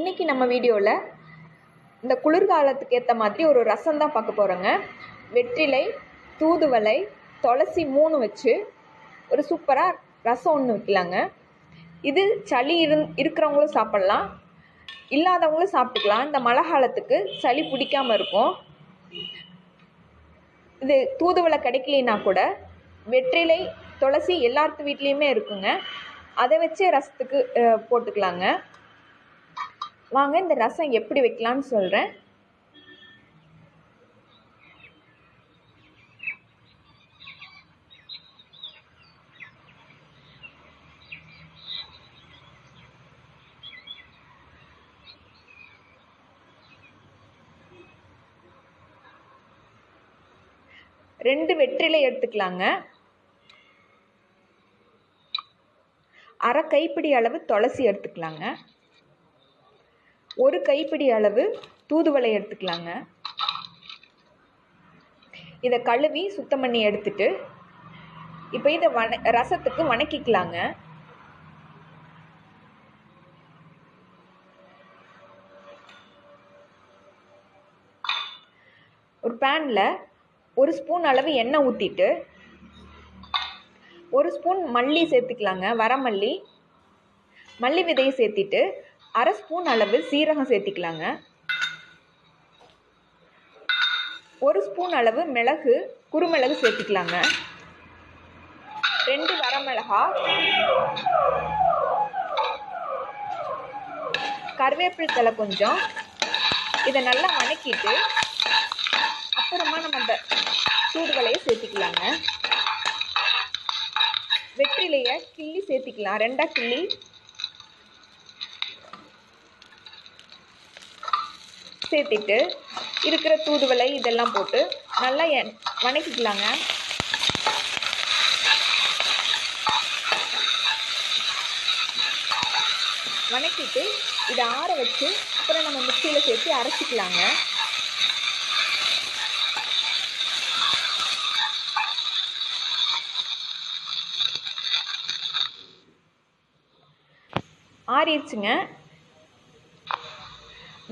இன்றைக்கி நம்ம வீடியோவில் இந்த குளிர்காலத்துக்கு ஏற்ற மாதிரி ஒரு ரசம் தான் பார்க்க போகிறோங்க வெற்றிலை தூதுவளை துளசி மூணு வச்சு ஒரு சூப்பராக ரசம் ஒன்று வைக்கலாங்க. இது சளி இருந் இருக்கிறவங்களும் சாப்பிட்லாம். இல்லாதவங்களும் சாப்பிட்டுக்கலாம். இந்த மழை காலத்துக்கு சளி பிடிக்காமல் இருக்கும். இது தூதுவளை கிடைக்கலனா கூட வெற்றிலை துளசி எல்லாத்து வீட்லேயுமே இருக்குங்க. அதை வச்சே ரசத்துக்கு போட்டுக்கலாங்க. வாங்க இந்த ரசம் எப்படி வைக்கலான்னு சொல்கிறேன் ரெண்டு வெற்றிலை எடுத்துக்கலாங்க. அரை கைப்பிடி அளவு துளசி எடுத்துக்கலாங்க. ஒரு கைப்பிடி அளவு தூதுவளை எடுத்துக்கலாங்க. இதை கழுவி சுத்தம் பண்ணி எடுத்துட்டு இப்போ இதை வன ரசத்துக்கு வணக்கிக்கலாங்க. ஒரு பேனில் ஒரு ஸ்பூன் அளவு எண்ணெய் ஊற்றிட்டு ஒரு ஸ்பூன் மல்லி சேர்த்துக்கலாங்க வரமல்லி மல்லி விதையை சேர்த்திட்டு அரை ஸ்பூன் அளவு சீரகம் சேர்த்திக்கலாங்க. ஒரு ஸ்பூன் அளவு மிளகு குருமிளகு சேர்த்திக்கலாங்க. ரெண்டு வரமிளகா கருவேப்பிலை தழை கொஞ்சம். இதை நல்லா வணக்கிட்டு அப்புறமா நம்ம அந்த சூடுகளையே சேர்த்திக்கலாங்க. வெற்றிலையை கிள்ளி சேர்த்திக்கலாம். ரெண்டாக கிள்ளி சேர்த்திட்டு இருக்கிற தூதுவளை இதெல்லாம் போட்டு நல்லா வணக்கிக்கலாங்க. வணக்கிட்டு இதை ஆற வச்சு அப்புறம் நம்ம மிக்சியில் சேர்த்து அரைச்சிக்கலாங்க. ஆறிடுச்சுங்க.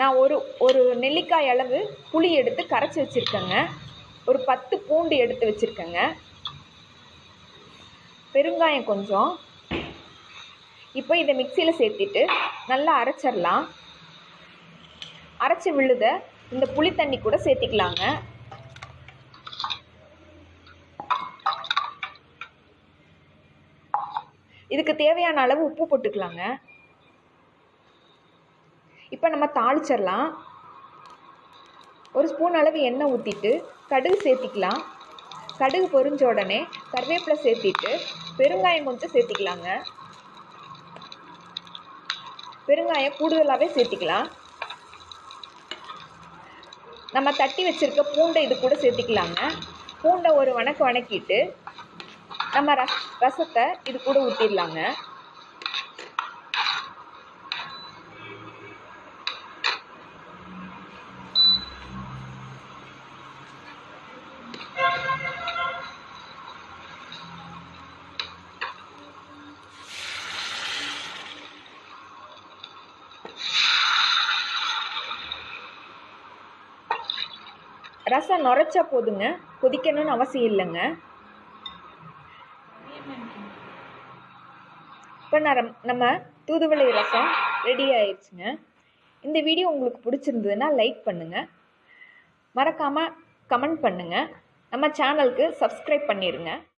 நான் ஒரு ஒரு நெல்லிக்காய் அளவு புளி எடுத்து கரைச்சி வச்சுருக்கேங்க. ஒரு பத்து பூண்டு எடுத்து வச்சுருக்கேங்க. பெருங்காயம் கொஞ்சம். இப்போ இதை மிக்சியில் சேர்த்திட்டு நல்லா அரைச்சிடலாம். அரைச்சி விழுத இந்த புளி தண்ணி கூட சேர்த்திக்கலாங்க. இதுக்கு தேவையான அளவு உப்பு போட்டுக்கலாங்க. இப்போ நம்ம தாளிச்சிடலாம் ஒரு ஸ்பூன் அளவு எண்ணெய் ஊற்றிட்டு கடுகு சேர்த்திக்கலாம். கடுகு பொரிஞ்ச உடனே கருவேப்பிலை சேர்த்திட்டு பெருங்காயம் கொஞ்சம் சேர்த்திக்கலாங்க. பெருங்காயம் கூடுதலாகவே சேர்த்திக்கலாம். நம்ம தட்டி வச்சுருக்க பூண்டை இது கூட சேர்த்திக்கலாங்க. பூண்டை ஒரு வணக்க வணக்கிட்டு நம்ம ரச ரசத்தை இது கூட ஊற்றிடலாங்க ரசம் நுரைச்சா போதுங்க. கொதிக்கணும்னு அவசியம் இல்லைங்க. இப்போ நான் நம்ம தூதுவளை ரசம் ரெடி ஆயிடுச்சுங்க. இந்த வீடியோ உங்களுக்கு பிடிச்சிருந்ததுன்னா லைக் பண்ணுங்கள் மறக்காமல் கமெண்ட் பண்ணுங்கள் நம்ம சேனலுக்கு சப்ஸ்கிரைப் பண்ணிடுங்க